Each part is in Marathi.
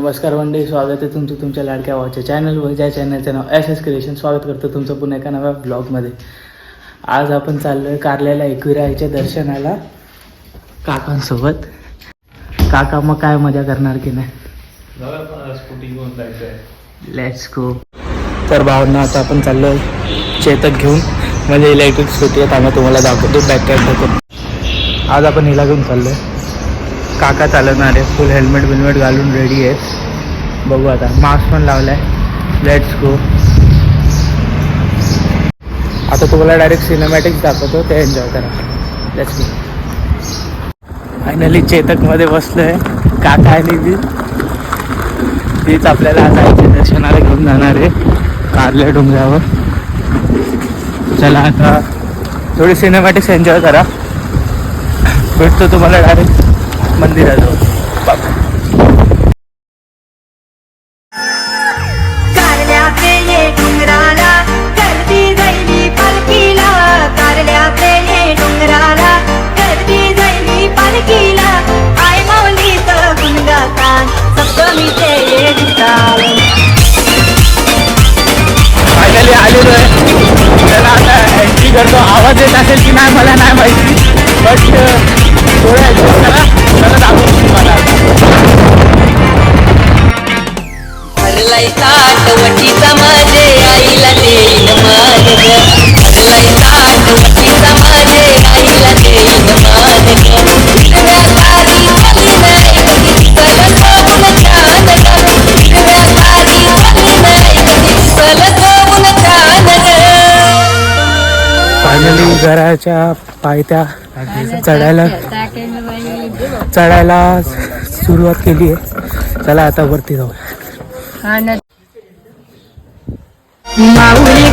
नमस्कार मंडळी स्वागत आहे तुमचं तुमच्या लाडक्या भावाच्या चॅनलवर ज्या चॅनलचं नाव एस एस क्रिएशन स्वागत करतो तुमचं पुन्हा एका नव्या ब्लॉगमध्ये आज आपण चाललो आहे कारल्याला एकविरायच्या दर्शनाला काकांसोबत. काका मग काय मजा करणार की नाही? लेट्स गो तर भावना आता आपण चाललो चेतक घेऊन. म्हणजे इलेक्ट्रिक स्कूटी आहे त्यामुळे तुम्हाला दाखवतो बॅक दाखवतो आज आपण हिला घेऊन चाललो आहे काका चालवणार आहे. फुल हेल्मेट बिल्मेट घालून रेडी आहेत बघू आता. मास्क पण लावला आहे लेट्स गो आता तुम्हाला डायरेक्ट सिनेमॅटिक्स दाखवतो. ते एन्जॉय करा. लेट्स गो फायनली चेतकमध्ये बसलो आहे काका आणि मी. तीच आपल्याला आज आईच्या दर्शनाला घेऊन जाणार आहे. कारल्या डोंगरावर. चला आता थोडी सिनेमॅटिक्स एन्जॉय करा. भेटतो तुम्हाला डायरेक्ट मंदिराजवळ बाय. आवाज येत असेल की नाही मला नाही माहिती. बट uh, थोडं ॲडजस्ट करा. मला दाखवतो तुम्हाला. हरलाई ताटवटीचा माझे आईला देईन मान ग हरलाई घराच्या पायथ्या चढायला चढायला सुरुवात केली आहे. चला आता वरती जाऊ माऊली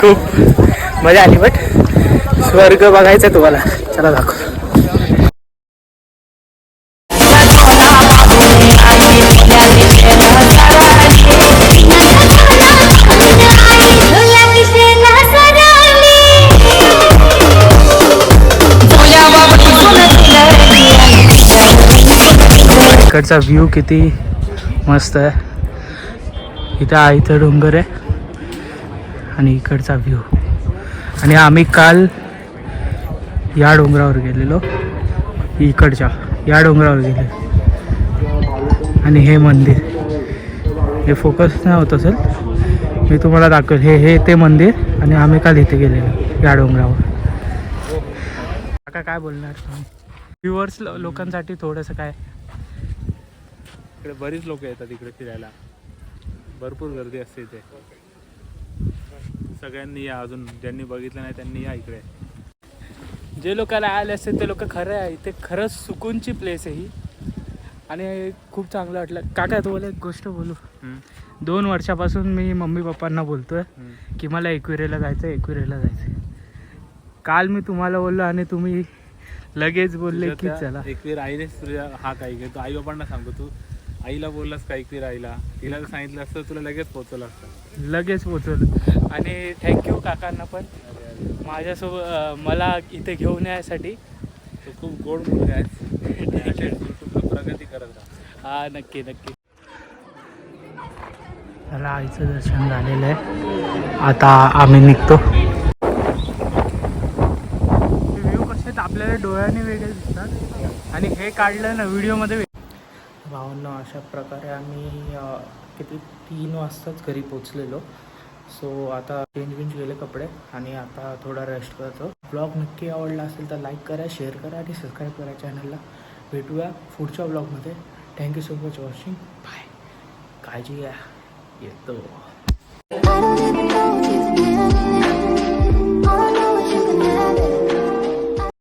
खूप मजा आली बट स्वर्ग बघायचं तुम्हाला. चला दाखव. इकडचा व्ह्यू किती मस्त आहे. इथं आईचं डोंगर आहे. आणि इकडचा व्ह्यू. आणि आम्ही काल या डोंगरावर गेलेलो. इकडच्या या डोंगरावर गेले आणि हे मंदिर. हे फोकस नाही होत असेल. मी तुम्हाला दाखवेल. हे हे ते मंदिर आणि आम्ही काल इथे गेलेलो या डोंगरावर. काका काय बोलणार व्ह्युअर्स लोकांसाठी थोडंसं काय? इकडे बरीच लोक येतात इकडे फिरायला. भरपूर गर्दी असते इथे. सगळ्यांनी या अजून ज्यांनी बघितलं नाही त्यांनी या इकडे. जे लोकांना आले असतील ते लोक खरं आहे. इथे खरंच सुकूनची प्लेस आहे ही. आणि खूप चांगलं वाटलं. काका तुम्हाला एक गोष्ट बोलू? दोन वर्षापासून मी मम्मी पप्पांना बोलतोय की मला एकविरेला जायचं एकविरेला जायचं काल मी तुम्हाला बोललो आणि तुम्ही लगेच बोलले की चला. एकवीर आईनेच तुझ्या हा काही घेतो आई बाबांना सांगतो तू. आईला बोललास का एकवीर आईला तिला जर सांगितलं असतं तुला लगेच पोहोचवलं असतं. लगेच पोचवलं आणि थँक्यू काकांना पण. माझ्यासोबत मला इथे घेऊन यायसाठी. तू खूप गोड मुलगा आहेस. खूप प्रगती करत राहा. हा नक्की नक्की. त्याला आईचं दर्शन झालेलं आहे. आता आम्ही निघतो. व्ह्यू कसे आपल्याला डोळ्याने वेगळे दिसतात. आणि हे काढलं ना व्हिडिओमध्ये भावांना अशा प्रकारे आम्ही किती तीन वाजताच घरी पोचलेलो. सो आता चेंज बिंज गेले कपडे आणि आता थोडा रेस्ट करतो. ब्लॉग नक्की आवडला असेल तर लाईक करा शेअर करा आणि सबस्क्राईब करा चॅनलला भेटूया पुढच्या ब्लॉगमध्ये thank you so much watching bye काळजी घ्या. येतो.